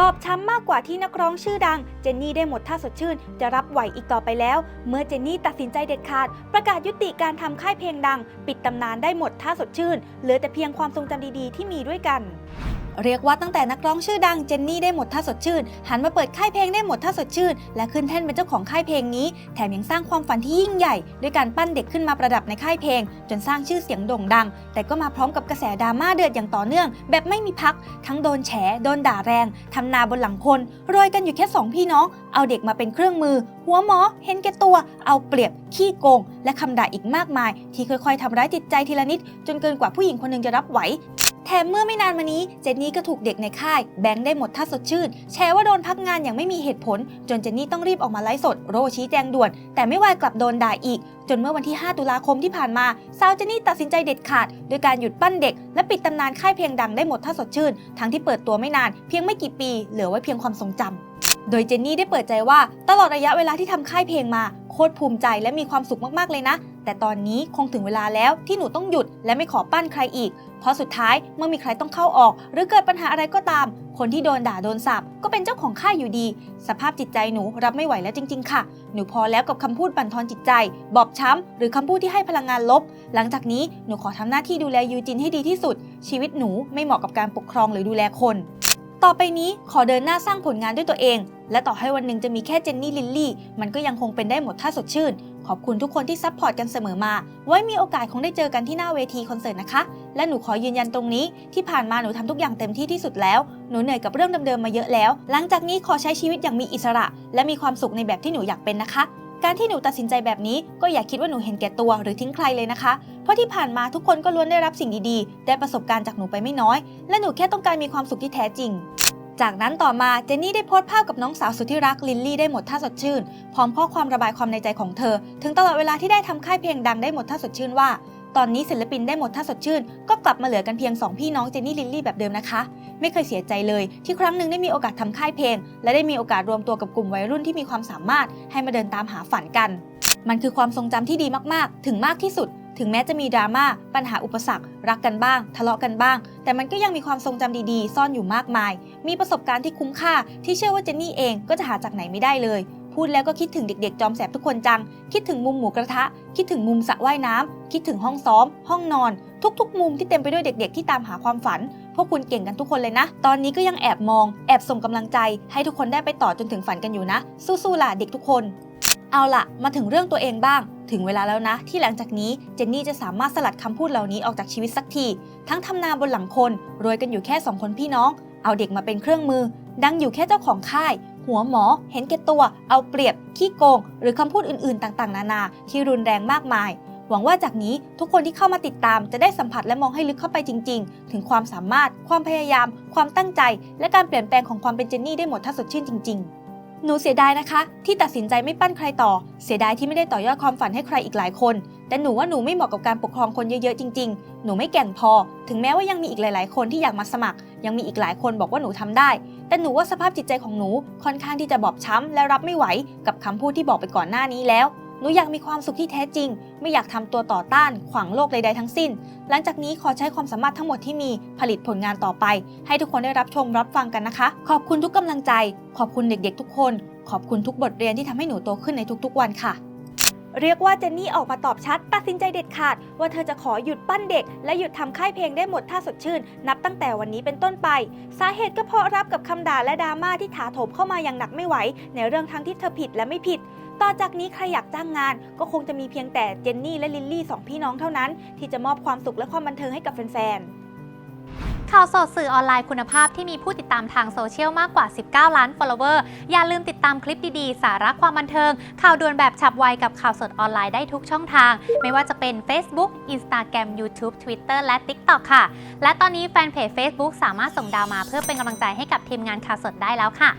บอบช้ำมากกว่าที่นักร้องชื่อดัง เจนนี่ได้หมดท่าสดชื่น จะรับไหวอีกต่อไปแล้ว เมื่อเจนนี่ตัดสินใจเด็ดขาด ประกาศยุติการทำค่ายเพลงดัง ปิดตำนานได้หมดท่าสดชื่น เหลือแต่เพียงความทรงจำดีๆ ที่มีด้วยกัน เรียกว่าตั้งแต่นักร้องชื่อดังเจนนี่ได้หมดท่าสดชื่น หันมาเปิดค่ายเพลงได้หมดท่าสดชื่น และขึ้นแท่นเป็นเจ้าของค่ายเพลงนี้ แถมยังสร้างความฝันที่ยิ่งใหญ่ ด้วยการปั้นเด็กขึ้นมาประดับในค่ายเพลง จนสร้างชื่อเสียงโด่งดัง แต่ก็มาพร้อมกับกระแสดราม่าเดือดอย่างต่อเนื่อง แบบไม่มีพัก ทั้งโดนแฉ โดนด่าแรงทำนาบนหลังคนโรยกันอยู่แค่สองพี่น้อง เอาเด็กมาเป็นเครื่องมือ หัวหมอ เห็นแก่ตัว เอาเปรียบ ขี้โกง และคำด่าอีกมากมาย ที่ค่อยๆทำร้ายจิตใจทีละนิด จนเกินกว่าผู้หญิงคนหนึ่งจะรับไหว แถมเมื่อไม่นานมานี้เจนนี่ก็ถูกเด็กในค่ายแบงค์ได้หมดท่าสดชื่น แชร์ว่าโดนพักงานอย่างไม่มีเหตุผล จนเจนนี่ต้องรีบออกมาไลฟ์สด โรชี้แจงด่วน แต่ไม่วายกลับโดนด่าอีก จนเมื่อวันที่ 5 ตุลาคมที่ผ่านมาสาวเจนนี่ตัดสินใจเด็ดขาด โดยการหยุดปั้นเด็ก และปิดตำนานค่ายเพลงดังได้หมดท่าสดชื่น ทั้งที่เปิดตัวไม่นานเพียงไม่กี่ปี เหลือไว้เพียงความทรงจำโดยเจนนี่ได้เปิดใจว่าตลอดระยะเวลาที่ทำค่ายเพลงมา คตรภูมิใจและมีความสุขมากๆเลยนะ แต่ตอนนี้คงถึงเวลาแล้วที่หนูต้องหยุดและไม่ขอปั้นใครอีก เพราะสุดท้ายเมื่อมีใครต้องเข้าออก หรือเกิดปัญหาอะไรก็ตาม คนที่โดนด่าโดนสับก็เป็นเจ้าของค่ายอยู่ดี สภาพจิตใจหนูรับไม่ไหวแล้วจริง ๆ ค่ะ หนูพอแล้วกับคำพูดบั่นทอนจิตใจ บอบช้ำหรือคำพูดที่ให้พลังงานลบ หลังจากนี้หนูขอทำหน้าที่ดูแลยูจินให้ดีที่สุด ชีวิตหนูไม่เหมาะกับการปกครองหรือดูแลคน ต่อไปนี้ขอเดินหน้าสร้างผลงานด้วยตัวเอง และต่อให้วันหนึ่งจะมีแค่เจนนี่ลิลลี่ มันก็ยังคงเป็นได้หมดท่าสดชื่น ขอบคุณทุกคนที่ซัพพอร์ตกันเสมอมา ไว้มีโอกาสคงได้เจอกันที่หน้าเวทีคอนเสิร์ตนะคะ และหนูขอยืนยันตรงนี้ ที่ผ่านมาหนูทำทุกอย่างเต็มที่ที่สุดแล้ว หนูเหนื่อยกับเรื่องเดิมๆมาเยอะแล้ว หลังจากนี้ขอใช้ชีวิตอย่างมีอิสระ และมีความสุขในแบบที่หนูอยากเป็นนะคะการที่หนูตัดสินใจแบบนี้ก็อย่าคิดว่าหนูเห็นแก่ตัวหรือทิ้งใครเลยนะคะ เพราะที่ผ่านมาทุกคนก็ล้วนได้รับสิ่งดีๆ ได้ประสบการณ์จากหนูไปไม่น้อย และหนูแค่ต้องการมีความสุขที่แท้จริง จากนั้นต่อมาเจนนี่ได้โพสต์ภาพกับน้องสาวสุดที่รักลินลี่ได้หมดท่าสดชื่น พร้อมข้อความระบายความในใจของเธอ ถึงตลอดเวลาที่ได้ทำค่ายเพลงดังได้หมดท่าสดชื่นว่า ตอนนี้ศิลปินได้หมดท่าสดชื่น ก็กลับมาเหลือกันเพียงสองพี่น้องเจนนี่ลินลี่แบบเดิมนะคะ ไม่เคยเสียใจเลยที่ครั้งหนึ่งได้มีโอกาสทำค่ายเพลง และได้มีโอกาสรวมตัวกับกลุ่มวัยรุ่นที่มีความสามารถให้มาเดินตามหาฝันกัน มันคือความทรงจำที่ดีมากๆ ถึงมากที่สุด ถึงแม้จะมีดราม่าปัญหาอุปสรรค รักกันบ้าง ทะเลาะกันบ้าง แต่มันก็ยังมีความทรงจำดีๆ ซ่อนอยู่มากมาย มีประสบการณ์ที่คุ้มค่า ที่เชื่อว่าเจนนี่เองก็จะหาจากไหนไม่ได้เลย พูดแล้วก็คิดถึงเด็กๆ จอมแสบทุกคนจัง คิดถึงมุมหมูกระทะ คิดถึงมุมสระว่ายน้ำคิดถึงห้องซ้อม ห้องนอน ทุกๆ มุมที่เต็มไปด้วยเด็ก ๆ ที่ตามหาความฝันพวกคุณเก่งกันทุกคนเลยนะ ตอนนี้ก็ยังแอบมอง แอบส่งกำลังใจ ให้ทุกคนได้ไปต่อจนถึงฝันกันอยู่นะ สู้ๆล่ะเด็กทุกคน เอาล่ะ มาถึงเรื่องตัวเองบ้าง ถึงเวลาแล้วนะ ที่หลังจากนี้เจนนี่จะสามารถสลัดคำพูดเหล่านี้ออกจากชีวิตสักที ทั้งทำนาบนหลังคน รวยกันอยู่แค่สองคนพี่น้อง เอาเด็กมาเป็นเครื่องมือ ดังอยู่แค่เจ้าของค่าย หัวหมอ เห็นแก่ตัว เอาเปรียบ ขี้โกง หรือคำพูดอื่นๆ ต่างๆ นานาที่รุนแรงมากมายหวังว่าจากนี้ทุกคนที่เข้ามาติดตามจะได้สัมผัสและมองให้ลึกเข้าไปจริง ๆ ถึงความสามารถ ความพยายาม ความตั้งใจ และการเปลี่ยนแปลงของความเป็นเจนนี่ได้หมดถ้าสดชื่นจริง ๆ หนูเสียดายนะคะ ที่ตัดสินใจไม่ปั้นใครต่อ เสียดายที่ไม่ได้ต่อยอดความฝันให้ใครอีกหลายคน แต่หนูว่าหนูไม่เหมาะกับการปกครองคนเยอะๆจริงๆ หนูไม่แก่งพอ ถึงแม้ว่ายังมีอีกหลาย ๆ คนที่อยากมาสมัคร ยังมีอีกหลายคนบอกว่าหนูทำได้ แต่หนูว่าสภาพจิตใจของหนูค่อนข้างที่จะบอบช้ำและรับไม่ไหว กับคำพูดที่บอกไปก่อนหน้านี้แล้ว หนูอยากมีความสุขที่แท้จริง ไม่อยากทำตัวต่อต้าน ขวางโลกใดๆทั้งสิ้น หลังจากนี้ขอใช้ความสามารถทั้งหมดที่มีผลิตผลงานต่อไป ให้ทุกคนได้รับชมรับฟังกันนะคะ ขอบคุณทุกกำลังใจ ขอบคุณเด็กๆ ทุกคน ขอบคุณทุกบทเรียนที่ทำให้หนูโตขึ้นในทุกๆวันค่ะเรียกว่าเจนนี่ออกมาตอบชัด ตัดสินใจเด็ดขาด ว่าเธอจะขอหยุดปั้นเด็ก และหยุดทำค่ายเพลงได้หมดท่าสดชื่น นับตั้งแต่วันนี้เป็นต้นไป สาเหตุก็เพราะรับกับคำด่าและดราม่าที่ถาโถมเข้ามาอย่างหนักไม่ไหว ในเรื่องทั้งที่เธอผิดและไม่ผิด ต่อจากนี้ใครอยากจ้างงาน ก็คงจะมีเพียงแต่เจนนี่และลิลลี่สองพี่น้องเท่านั้น ที่จะมอบความสุขและความบันเทิงให้กับแฟนๆ ข่าวสดสื่อออนไลน์คุณภาพที่มีผู้ติดตามทางโซเชียลมากกว่า 19 ล้าน follower อย่าลืมติดตามคลิปดีๆ สาระความบันเทิง ข่าวด่วนแบบฉับไวกับข่าวสดออนไลน์ได้ทุกช่องทาง ไม่ว่าจะเป็น Facebook Instagram YouTube Twitter และ TikTok ค่ะ และตอนนี้แฟนเพจ Facebook สามารถส่งดาวมาเพื่อเป็นกำลังใจให้กับทีมงานข่าวสดได้แล้วค่ะ